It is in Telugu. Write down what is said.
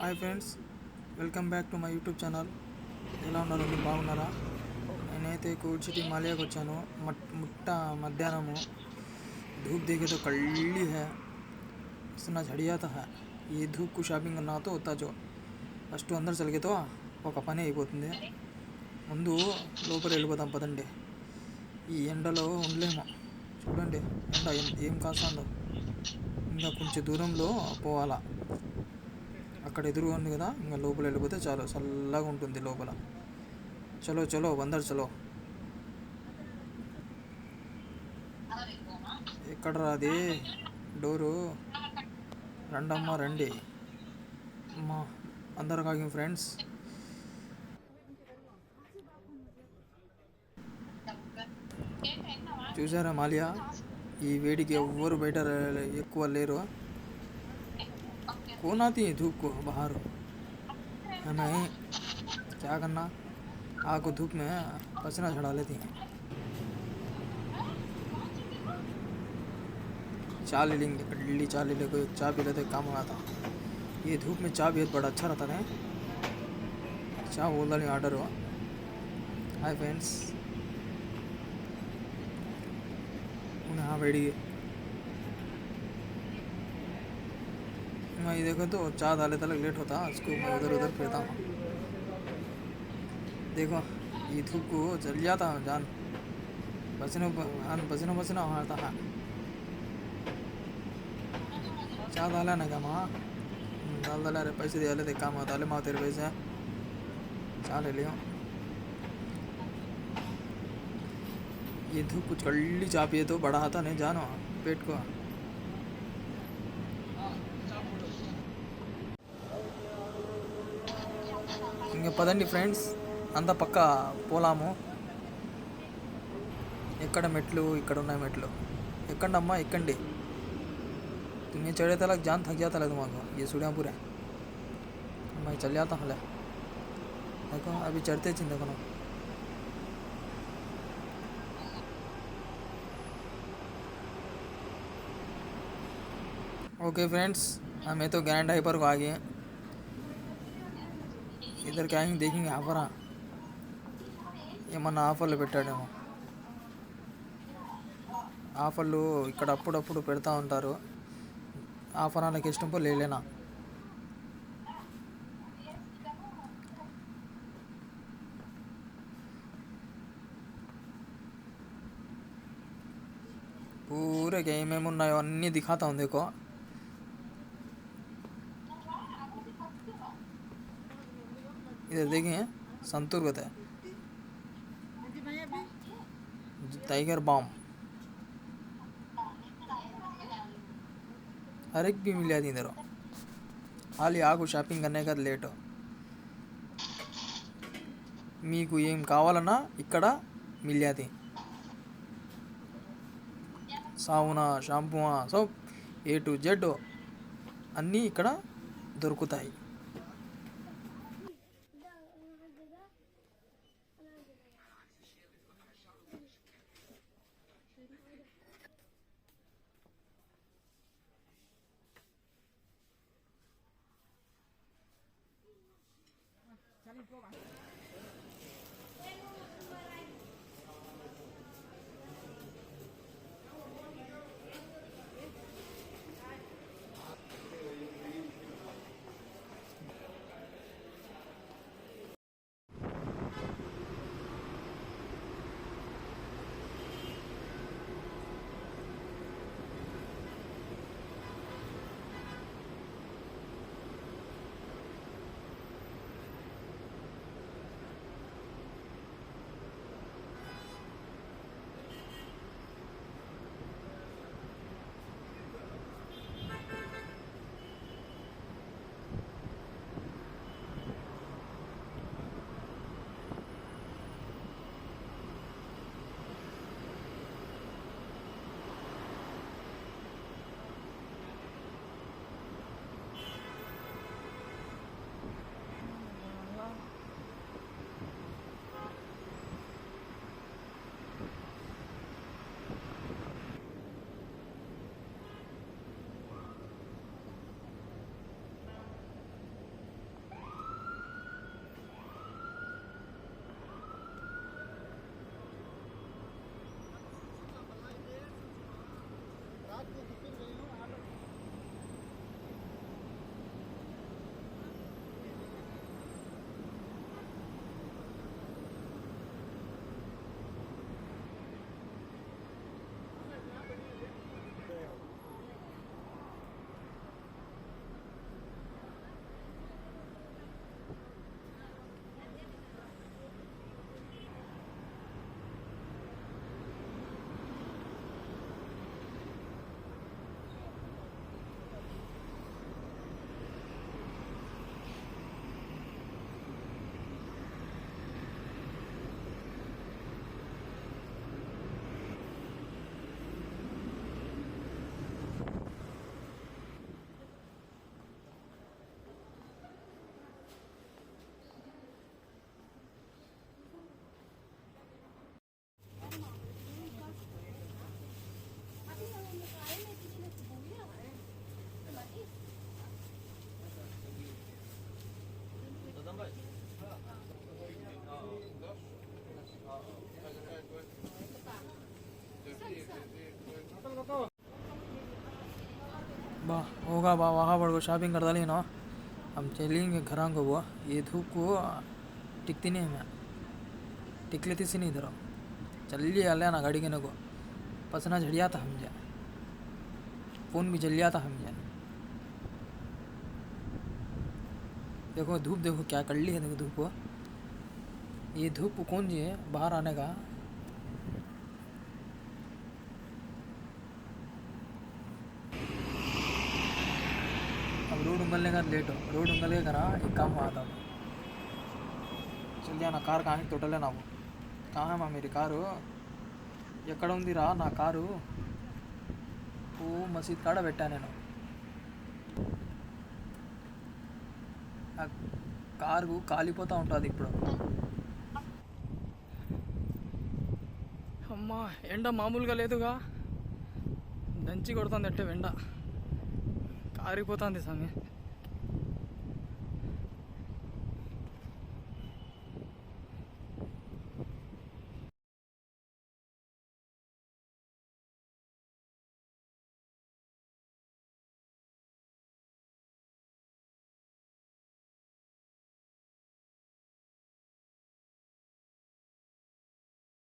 Hi friends welcome back to my YouTube channel ఎలా ఉన్నారు? మీరు బాగున్నారా? నేనైతే కోడ్చిటి మాలియాకి వచ్చాను. మట్ ముట్ట మధ్యాహ్నము. ధూప్ దిగే తో కళ్ళీ హే. ఇస్తున్నా చడియాత ఈ ధూప్కు షాపింగ్ నాతో వస్తాచో ఫస్ట్ అందరు చలిగితో ఒక పని అయిపోతుంది. ముందు లోపల వెళ్ళిపోతాం పదండి. ఈ ఎండలో ఉండలేము. చూడండి ఎండ ఏం కాస్తుందో. ఇంకా కొంచెం దూరంలో పోవాలా. అక్కడ ఎదురుగా ఉంది కదా ఇంకా లోపల వెళ్ళిపోతే చాలు చల్లగా ఉంటుంది లోపల. చలో చలో వందరు చలో. ఎక్కడ రాది డోరు. రండమ్మా రండి. అమ్మా అందరు కాగి ఫ్రెండ్స్. చూసారా మాలియా? ఈ వేడికి ఎవ్వరు బయట ఎక్కువ లేరు. कौन आती है धूप को? बाहर हमें क्या करना? आग को धूप में पसीना चढ़ा लेती हैं। चाय ले लेंगे इडली चाय ले ले, कोई चाय पी लेते, काम आता ये धूप में चाय भी बड़ा अच्छा रहता है चाय बोल नहीं ऑर्डर हुआ। हाय फ्रेंड्स उन्हें हाँ बैठिए। मैं ये देखो तो चाय डाले तक लेट होता उसको मैं उधर उधर फिरता हूँ। देखो ये धूप को जल जाता हूँ जान। पसीना प- पसीना पसीना आता है चाय डाला ना क्या माँ डाल डाला अरे पैसे दिया लेते काम डाले माँ तेरे पैसे। चाय ले लियो। ये धूप कुछ कड़ी चाय पिए तो बड़ा आता नहीं, जानो, पेट को। ఇంక పదండి ఫ్రెండ్స్ అంతా పక్క పోలాము ఎక్కడ మెట్లు ఇక్కడ ఉన్నాయి మెట్లు ఎక్కండి అమ్మా ఎక్కండి तुम्हें चढ़े तक जान थक जाता है तुम्हारा ये सूढ़ियाँ है मैं चल जाता हूँ ले देखो अभी चढ़ते चिंता करो ओके फ्रेंड्स हमें तो ग्रैंड हाइपर को आ गए हैं ఇద్దరు క్యాయింగ్ దేకింగ్ ఆఫరా ఏమన్నా ఆఫర్లు పెట్టాడేమో. ఆఫర్లు ఇక్కడ అప్పుడప్పుడు పెడతా ఉంటారు. ఆఫర్ నాకు ఇష్టం పో లేలేనా? పూరకి ఏమేమి ఉన్నాయో అన్నీ దిఖాతా ఉంది देखो इधर देखिए संतूर बताए टाइगर बॉम हर एक भी मिल जाती इधर ఖాళీ ఆగు షాపింగ్ అనే కదా లేట్ మీకు ఏం కావాలన్నా ఇక్కడ మిల్యాది సావునా shampoo soap A to Z అన్నీ ఇక్కడ దొరుకుతాయి 你坐吧。होगा बा वहाँ पर को शॉपिंग कर डाली ना हम चलेंगे घर को वो ये धूप को टिकती नहीं मैं टिक लेती सी नहीं इधर जल्दी आ ना गाड़ी के नको पसना झड़िया था हम जा फ़ोन भी जलिया था हम जा देखो धूप देखो क्या कर ली है देखो धूप को ये धूप कौन जी है बाहर आने का रोड उंगलने का लेट हो रोड उंगल का ना एक काम हुआ था चल నా కారు కానీ తొట్టలే నాకు కామా మీరు కారు ఎక్కడ ఉందిరా నా కారు ఓ మసీద్ కాడ పెట్టా నేను ఆ కారు కాలిపోతూ ఉంటుంది ఇప్పుడు అమ్మా ఎండ మామూలుగా లేదుగా దంచి కొడుతుంది అంటే ఎండ కారిపోతుంది స్వామి.